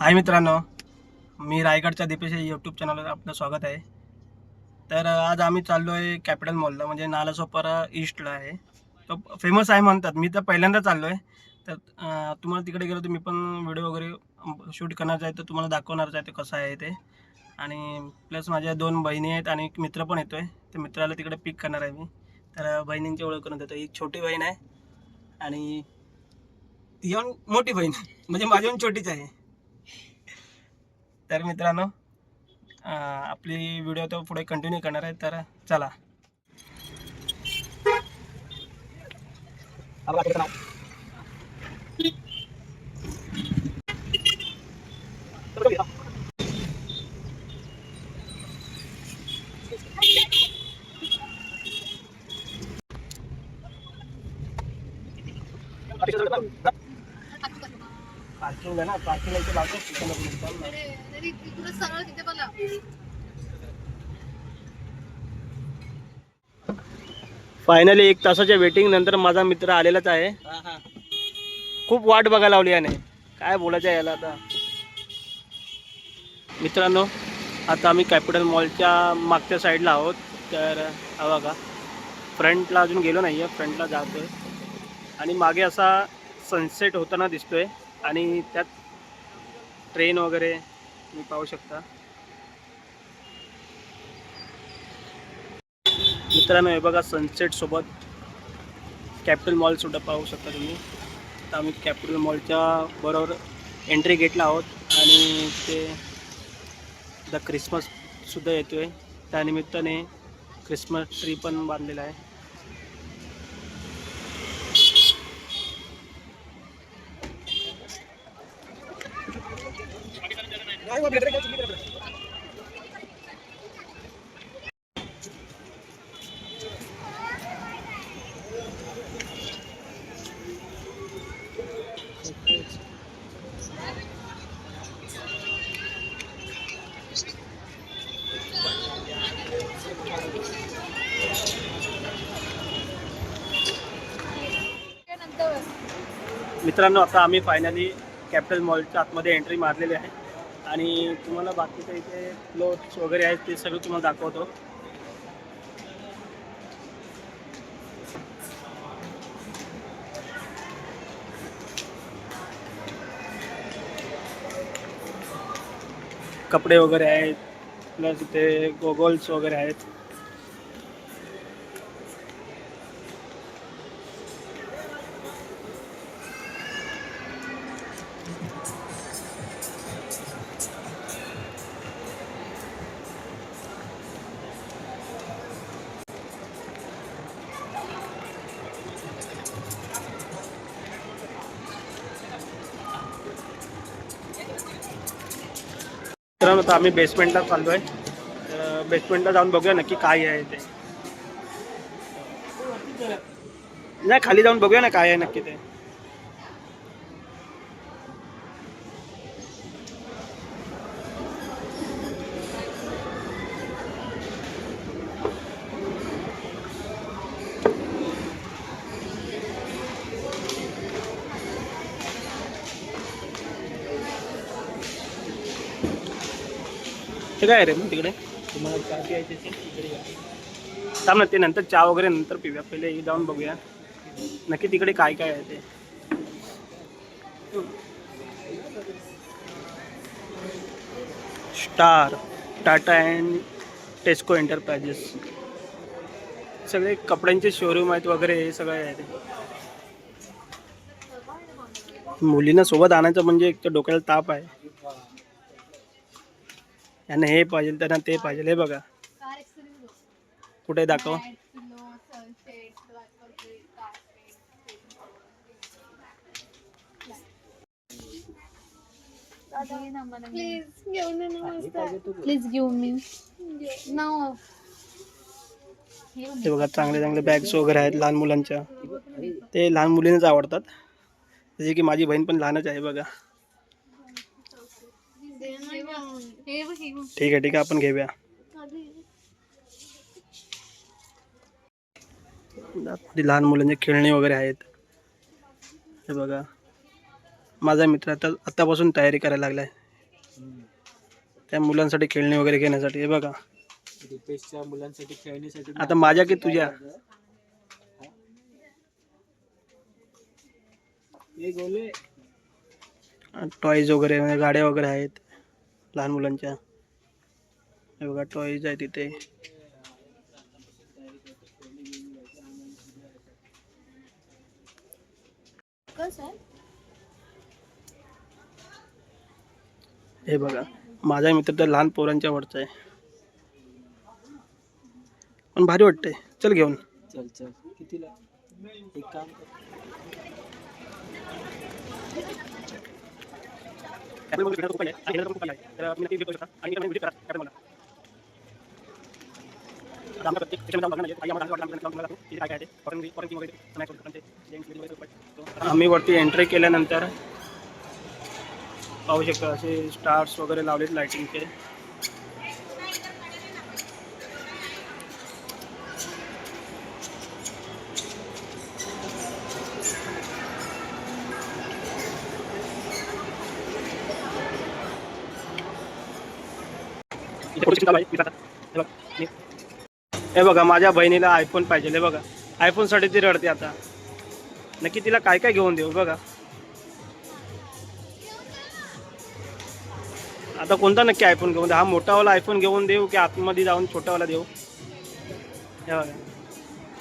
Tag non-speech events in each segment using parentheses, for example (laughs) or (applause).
हाय मित्रांनो मी रायगडच्या दीपेश यूट्यूब चॅनलवर आपलं स्वागत आहे. तर आज आम्ही चाललो आहे कॅपिटल मॉलला म्हणजे नालासोपारा ईस्टला आहे. तो फेमस आहे म्हणतात. मी तर पहिल्यांदा चाललो आहे तर तुम्हाला तिकडे गेलो तर मी पण व्हिडिओ वगैरे शूट करणार आहे तर तुम्हाला दाखवणारच आहे ते कसं आहे ते. आणि प्लस माझ्या दोन बहिणी आहेत आणि एक मित्र पण येतो आहे त्या मित्राला तिकडे पिक करणार आहे मी. तर बहिणींची ओळख करून देतो. ही छोटी बहीण आहे आणि ती येऊन मोठी बहीण म्हणजे माझी छोटीच आहे. तर मित्रांनो आपली व्हिडिओ तर पुढे कंटिन्यू करणार आहे तर चला. पार्किंग ना पार्किंग इथे लावतो सरळ तिथे बघा फायनली एक तासाच्या वेटिंग नंतर माझा मित्र आलेलाच आहे. खूप वाट बघायला लावली याने. काय बोलायचं आहे याला आता? मित्रांनो आता आम्ही कॅपिटल मॉलच्या मागच्या साईडला आहोत. तर हा बघा. फ्रंटला अजून गेलो नाही आहे फ्रंटला जातो आहे आणि मागे असा सनसेट होताना दिसतो आहे आणि त्यात ट्रेन वगैरे तुम्ही पाहू शकता. मित्रांनो हे बघा सनसेट सोबत कॅपिटल मॉल सुद्धा पाहू शकता तुम्ही. आता आम्ही कॅपिटल मॉलच्या बरोबर एंट्री गेटला आहोत आणि ते द क्रिसमस सुद्धा येतो आहे त्यानिमित्ताने क्रिसमस ट्री पण बांधलेला आहे. मित्रांनो आता आम्ही फायनली कॅपिटल मॉलच्या आतमध्ये एंट्री मारलेली आहे. आणि तुम्हाला बाकीचे इथे फ्लोट्स वगैरे आहेत ते सगळं तुम्हाला दाखवतो. कपडे वगैरे आहेत प्लस इथे गोगल्स वगैरे आहेत. मित्रांनो आता आम्ही बेसमेंटला चाललो आहे बेसमेंटला जाऊन बघूया नक्की काय आहे ते. नाही खाली जाऊन बघूया ना काय आहे नक्की ते. ते काय आहे रे मग तिकडे? तुम्हाला चहा प्यायची असेल तिकडे या. थांब ना ते नंतर चहा वगैरे नंतर पिऊया. पहिले हे जाऊन बघूया. नक्की तिकडे काय काय आहे ते. Star Tata and Tesco enterprises. सगळे कपड्यांचे शोरूम आहेत वगैरे हे सगळे आहे ते. मुलींना सोबत आणायचं म्हणजे एक तर डोक्याला ताप आहे. यांना हे पाहिजे त्यांना ते पाहिजे हे बघा कार एक्सपिरियन्स कुठे दाखव? प्लीज़ घेऊन ये ना मस्त प्लीज़ घेऊन मी नाव बघा चांगले चांगले बॅग्स वगैरे आहेत लहान मुलांच्या. ते लहान मुलींनाच आवडतात. जसे की माझी बहीण पण लहानच आहे बघ. ठीक आहे ठीक आहे आपण घेऊया. लहान मुलांचे खेळणे वगैरे आहेत. हे बघा. माझा मित्र आता आत्तापासून तयारी करायला लागलाय. त्या मुलांसाठी खेळणी वगैरे घेण्यासाठी. हे बघा. रितेशच्या मुलांसाठी खेळण्यासाठी आता माझ्या की तुझ्या? टॉईज वगैरे गाड्या वगैरे आहेत. लहान मुलांच्या. हे बघा टॉईज आहे? तिथे हे बघा माझा मित्र तर लहान पोरांच्या वरचा आहे. पण भारी वाटतंय. चल घेऊन. चल चल. कितीला? एक काम आम्ही वरती एंट्री केल्यानंतर पाहू शकतो असे स्टार्स वगैरे लावलेत लाईटिंगचे हे बघा माझ्या बहिणीला आयफोन पाहिजे हे बघा. आयफोनसाठी ती रडते आता. नक्की तिला काय काय घेऊन देऊ बघा. आता कोणता नक्की आयफोन घेऊन देऊ हा मोठावाला आयफोन घेऊन देऊ की आतमध्ये जाऊन छोटावाला देऊ? हे बघा.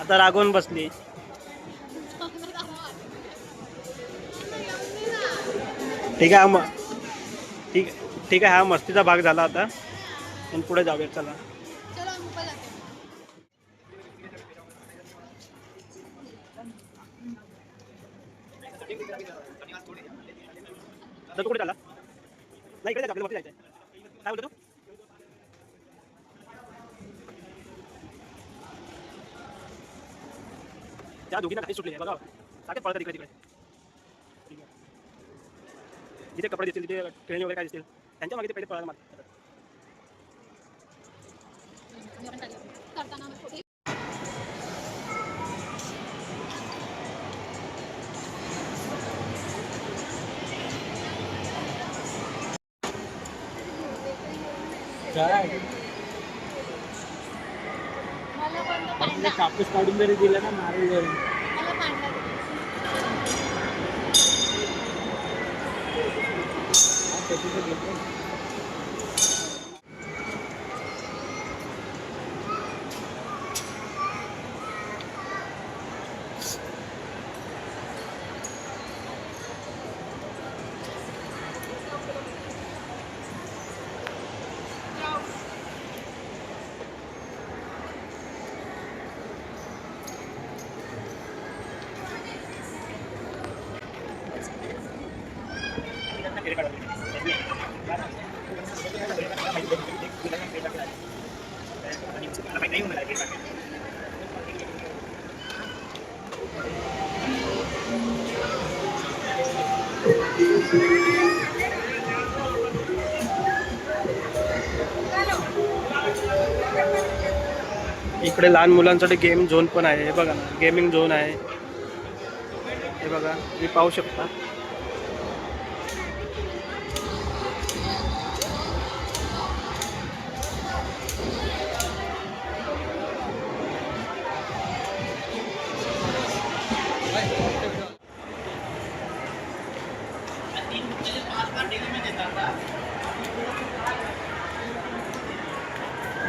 आता रागवून बसली. ठीक आहे हा मग ठीक ठीक आहे हा मस्तीचा भाग झाला आता. पण पुढे जाऊया चला. चलो आम्ही पण जातो. आता तू कुठे चालला? नाही इकडे जायचं आपल्याला वरती जायचं काय बोलतो त्या दोघींना काही सुटले बघा. सारखे पळतात इकडे तिकडे. जिथे कपडे दिसतील तिथे खेळणी वगैरे काय दिसतील. त्यांच्या मागे ते पहिले पळायला मारतात करताना आपले कापूस काढून जरी दिला ना मारून जरी. त्याची इकडे लहान मुलांसाठी गेम झोन पण आहे हे बघा ना. गेमिंग झोन आहे. हे बघा तुम्ही पाहू शकता.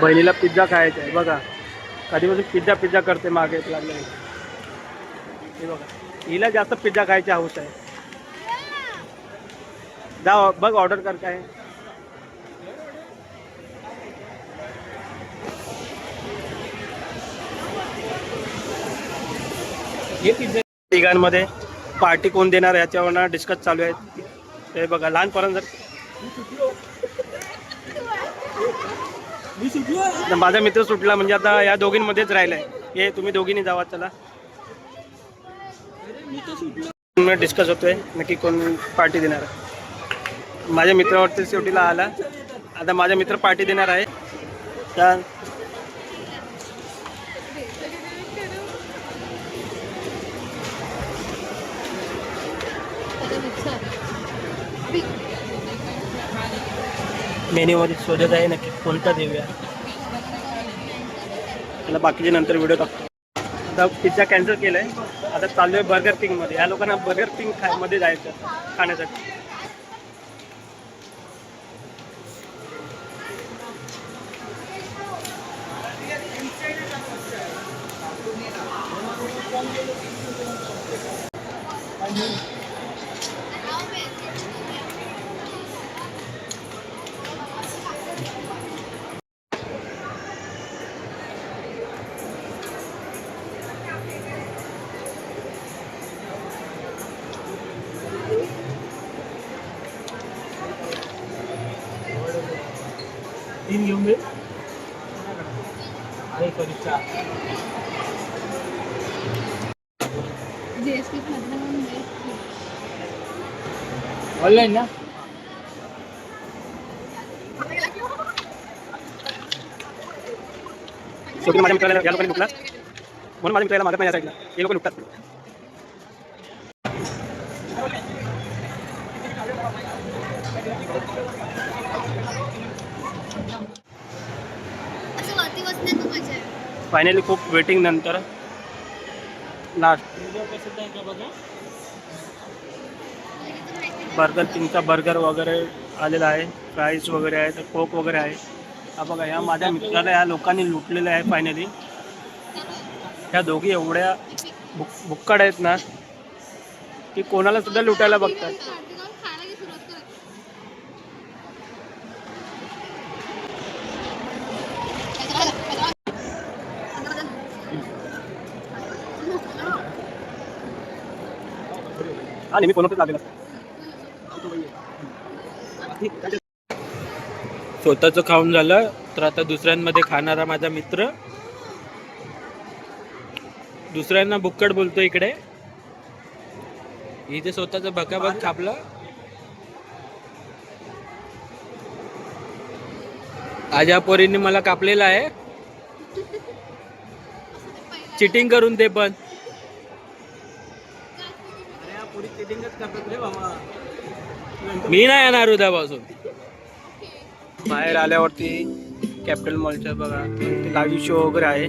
बहिणीला पिझ्झा खायचा आहे बघा. कधीपासून पिझ्झा पिझ्झा करते मागे लागले. हे बघा. हिला जास्त पिझ्झा खायची हौस आहे. जा बघ ऑर्डर कर काय. हे पिझ्झा तिघांमध्ये पार्टी कोण देणार याच्यावर डिस्कस चालू आहे हे बघा लहानपणा जर माझा मित्र सुटला म्हणजे आता या दोघींमध्येच राहिलाय. हे तुम्ही दोघींनी जावा चला. डिस्कस होतोय? नक्की कोण पार्टी देणार? आहे माझ्या मित्रावरती शेवटीला आला. आता माझा मित्र पार्टी देणार आहे. त्या त्याचा मेन्यूमध्ये शोधत आहे नक्की कोणता देऊया? त्याला बाकीचे नंतर व्हिडिओ टाकतो आता पिझ्झा कॅन्सल केला आहे आता चाललो आहे बर्गर किंगमध्ये या लोकांना बर्गर किंग खा मध्ये जायचं खाण्यासाठी. तीन घेऊन दे आहे परीक्षा जीएसटी मधनं ऑनलाईन ना शेवटी माझ्या मित्राला या लोकांनी लुटला म्हणून माझ्या मित्राला मागत नाही या साईडला हे लोक लुटतात असं वरती बसण्यात मजा आहे फायनली खूप वेटिंग नंतर. लास्ट बर्गर किंगचा बर्गर वगैरे आलेला आहे. फ्राईज वगैरे आहे तर कोक वगैरे आहे. हा बघा या माझ्या मित्राला या लोकांनी लुटलेलं आहे फायनली ह्या दोघी एवढ्या बुक आहेत ना की कोणाला सुद्धा लुटायला बघतात. हा नेहमी कोणाचं लागेल स्वतःचं खाऊन झालं तर आता दुसऱ्यांमध्ये खाणारा माझा मित्र. दुसऱ्यांना बुक्कड बोलतो इकडे. इथे स्वतःचं भकाभक खापलं आज या पोरींनी मला कापलेलं आहे. (laughs) चिटिंग करून ते पण. मी नाही येणार उद्यापासून. बाहेर आल्यावरती कॅपिटल मॉलच्या बघा लाईव्ह शो वगैरे आहे.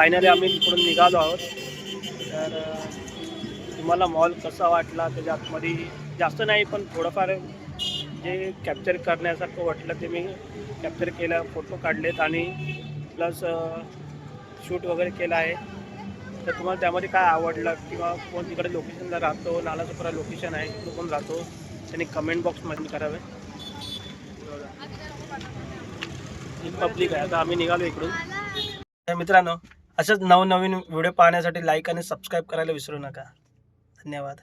फायनली आम्ही इकडून निघालो आहोत. तर तुम्हाला मॉल कसा वाटला? त्याच्या आतमध्ये जास्त नाही पण थोडंफार जे कॅप्चर करण्यासारखं वाटलं ते मी कॅप्चर केलं फोटो काढलेत आणि प्लस शूट वगैरे केलं आहे. तर तुम्हाला त्यामध्ये काय आवडलं किंवा कोण तिकडे लोकेशनला राहतो नालासोपरा लोकेशन आहे तो कोण राहतो त्यांनी कमेंट बॉक्समध्ये करावे. पब्लिक आहे. आता आम्ही निघालो इकडून. मित्रांनो अशाच नवनवीन व्हिडिओ पाहण्यासाठी लाईक आणि सबस्क्राईब करायला विसरू नका. धन्यवाद.